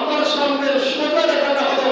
আমার সামনে সোজা রেখাটা হলো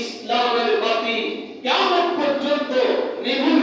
ইসলামের বাতি কেমন পর্যন্ত নিভুল